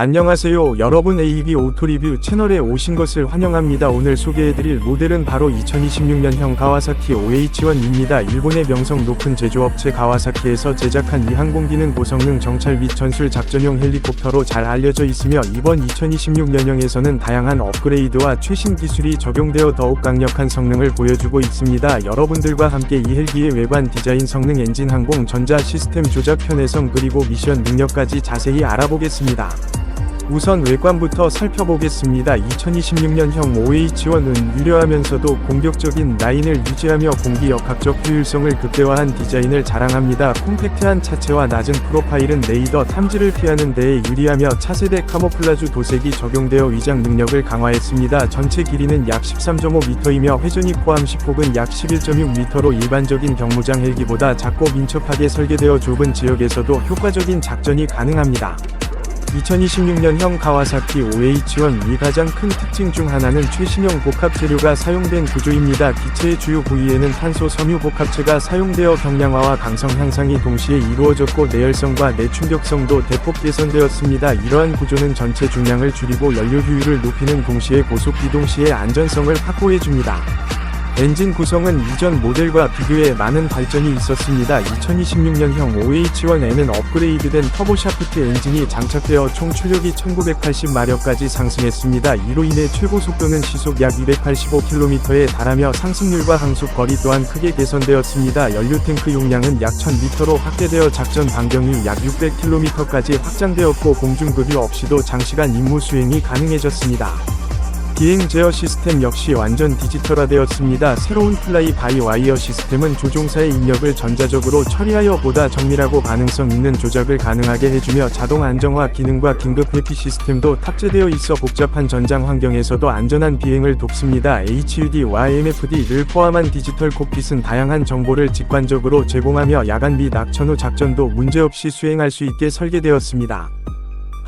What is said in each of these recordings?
안녕하세요. 여러분 AEB 오토리뷰 채널에 오신 것을 환영합니다. 오늘 소개해드릴 모델은 바로 2026년형 가와사키 OH1입니다. 일본의 명성 높은 제조업체 가와사키에서 제작한 이 항공기는 고성능 정찰 및 전술 작전용 헬리콥터로 잘 알려져 있으며 이번 2026년형에서는 다양한 업그레이드와 최신 기술이 적용되어 더욱 강력한 성능을 보여주고 있습니다. 여러분들과 함께 이 헬기의 외관 디자인 성능 엔진 항공 전자 시스템 조작 편의성 그리고 미션 능력까지 자세히 알아보겠습니다 우선 외관부터 살펴보겠습니다. 2026년형 OH1은 유려하면서도 공격적인 라인을 유지하며 공기 역학적 효율성을 극대화한 디자인을 자랑합니다. 콤팩트한 차체와 낮은 프로파일은 레이더 탐지를 피하는 데에 유리하며 차세대 카모플라주 도색이 적용되어 위장 능력을 강화했습니다. 전체 길이는 약 13.5m이며 회전이 포함 10폭은 약 11.6m로 일반적인 경무장 헬기보다 작고 민첩하게 설계되어 좁은 지역에서도 효과적인 작전이 가능합니다. 2026년형 가와사키 OH1 이 가장 큰 특징 중 하나는 최신형 복합 재료가 사용된 구조입니다. 기체의 주요 부위에는 탄소 섬유 복합체가 사용되어 경량화와 강성 향상이 동시에 이루어졌고 내열성과 내충격성도 대폭 개선되었습니다. 이러한 구조는 전체 중량을 줄이고 연료 효율을 높이는 동시에 고속 기동 시의 안전성을 확보해 줍니다. 엔진 구성은 이전 모델과 비교해 많은 발전이 있었습니다. 2026년형 OH1에는 업그레이드된 터보샤프트 엔진이 장착되어 총 출력이 1980마력까지 상승했습니다. 이로 인해 최고 속도는 시속 약 285km에 달하며 상승률과 항속 거리 또한 크게 개선되었습니다. 연료 탱크 용량은 약 1000리터로 확대되어 작전 반경이 약 600km까지 확장되었고 공중급유 없이도 장시간 임무 수행이 가능해졌습니다. 비행 제어 시스템 역시 완전 디지털화되었습니다. 새로운 플라이 바이 와이어 시스템은 조종사의 입력을 전자적으로 처리하여 보다 정밀하고 가능성 있는 조작을 가능하게 해주며 자동 안정화 기능과 긴급 회피 시스템도 탑재되어 있어 복잡한 전장 환경에서도 안전한 비행을 돕습니다. HUD와 MFD를 포함한 디지털 콕핏은 다양한 정보를 직관적으로 제공하며 야간 및 악천 후 작전도 문제없이 수행할 수 있게 설계되었습니다.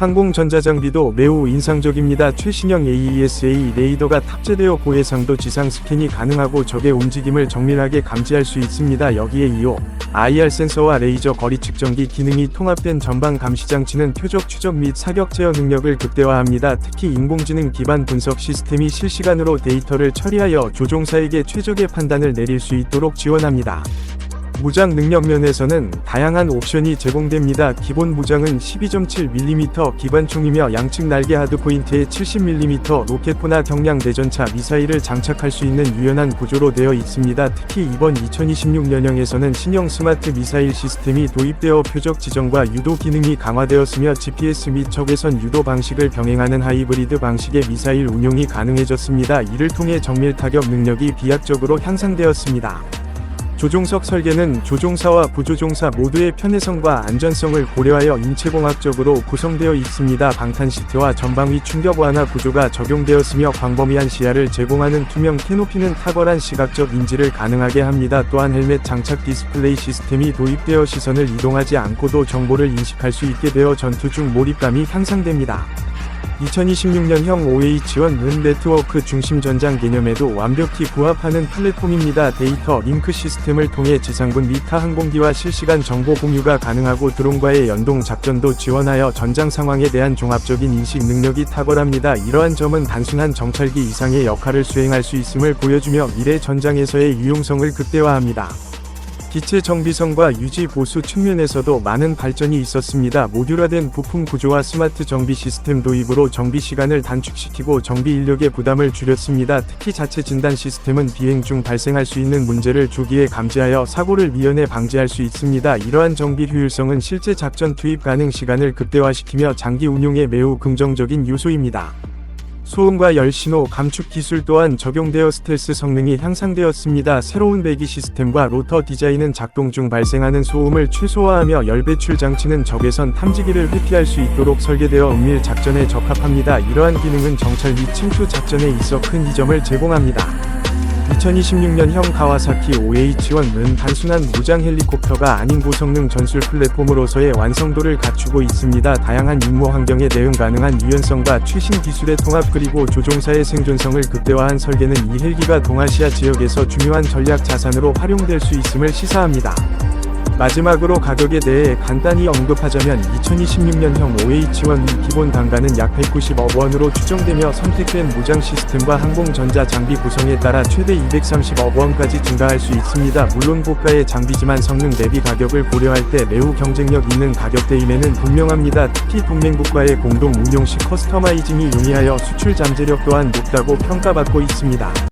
항공 전자장비도 매우 인상적입니다. 최신형 AESA 레이더가 탑재되어 고해상도 지상 스캔이 가능하고 적의 움직임을 정밀하게 감지할 수 있습니다. 여기에 이어 IR 센서와 레이저 거리 측정기 기능이 통합된 전방 감시 장치는 표적 추적 및 사격 제어 능력을 극대화합니다. 특히 인공지능 기반 분석 시스템이 실시간으로 데이터를 처리하여 조종사에게 최적의 판단을 내릴 수 있도록 지원합니다. 무장 능력 면에서는 다양한 옵션이 제공됩니다. 기본 무장은 12.7mm 기관총이며 양측 날개 하드포인트에 70mm 로켓포나 경량 대전차 미사일을 장착할 수 있는 유연한 구조로 되어 있습니다. 특히 이번 2026년형에서는 신형 스마트 미사일 시스템이 도입되어 표적 지정과 유도 기능이 강화되었으며 GPS 및 적외선 유도 방식을 병행하는 하이브리드 방식의 미사일 운용이 가능해졌습니다. 이를 통해 정밀 타격 능력이 비약적으로 향상되었습니다. 조종석 설계는 조종사와 부조종사 모두의 편의성과 안전성을 고려하여 인체공학적으로 구성되어 있습니다. 방탄 시트와 전방위 충격 완화 구조가 적용되었으며 광범위한 시야를 제공하는 투명 캐노피는 탁월한 시각적 인지를 가능하게 합니다. 또한 헬멧 장착 디스플레이 시스템이 도입되어 시선을 이동하지 않고도 정보를 인식할 수 있게 되어 전투 중 몰입감이 향상됩니다. 2026년형 OH1은 네트워크 중심 전장 개념에도 완벽히 부합하는 플랫폼입니다. 데이터 링크 시스템을 통해 지상군 미타 항공기와 실시간 정보 공유가 가능하고 드론과의 연동 작전도 지원하여 전장 상황에 대한 종합적인 인식 능력이 탁월합니다. 이러한 점은 단순한 정찰기 이상의 역할을 수행할 수 있음을 보여주며 미래 전장에서의 유용성을 극대화합니다. 기체 정비성과 유지 보수 측면에서도 많은 발전이 있었습니다. 모듈화된 부품 구조와 스마트 정비 시스템 도입으로 정비 시간을 단축시키고 정비 인력의 부담을 줄였습니다. 특히 자체 진단 시스템은 비행 중 발생할 수 있는 문제를 조기에 감지하여 사고를 미연에 방지할 수 있습니다. 이러한 정비 효율성은 실제 작전 투입 가능 시간을 극대화시키며 장기 운용에 매우 긍정적인 요소입니다. 소음과 열 신호 감축 기술 또한 적용되어 스텔스 성능이 향상되었습니다. 새로운 배기 시스템과 로터 디자인은 작동 중 발생하는 소음을 최소화하며 열 배출 장치는 적외선 탐지기를 회피할 수 있도록 설계되어 은밀 작전에 적합합니다. 이러한 기능은 정찰 및 침투 작전에 있어 큰 이점을 제공합니다. 2026년형 가와사키 OH1은 단순한 무장 헬리콥터가 아닌 고성능 전술 플랫폼으로서의 완성도를 갖추고 있습니다. 다양한 임무 환경에 대응 가능한 유연성과 최신 기술의 통합 그리고 조종사의 생존성을 극대화한 설계는 이 헬기가 동아시아 지역에서 중요한 전략 자산으로 활용될 수 있음을 시사합니다. 마지막으로 가격에 대해 간단히 언급하자면 2026년형 OH1 기본 단가는 약 190억 원으로 추정되며 선택된 무장 시스템과 항공전자 장비 구성에 따라 최대 230억 원까지 증가할 수 있습니다. 물론 고가의 장비지만 성능 대비 가격을 고려할 때 매우 경쟁력 있는 가격대임에는 분명합니다. 특히 동맹국과의 공동 운용 시 커스터마이징이 용이하여 수출 잠재력 또한 높다고 평가받고 있습니다.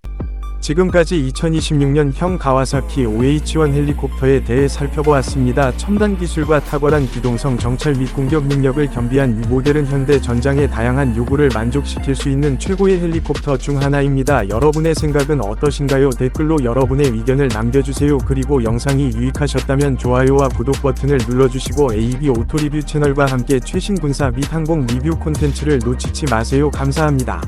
지금까지 2026년형 가와사키 OH1 헬리콥터에 대해 살펴보았습니다. 첨단 기술과 탁월한 기동성 정찰 및 공격 능력을 겸비한 이 모델은 현대 전장의 다양한 요구를 만족시킬 수 있는 최고의 헬리콥터 중 하나입니다. 여러분의 생각은 어떠신가요? 댓글로 여러분의 의견을 남겨주세요. 그리고 영상이 유익하셨다면 좋아요와 구독 버튼을 눌러주시고 AEB 오토리뷰 채널과 함께 최신 군사 및 항공 리뷰 콘텐츠를 놓치지 마세요. 감사합니다.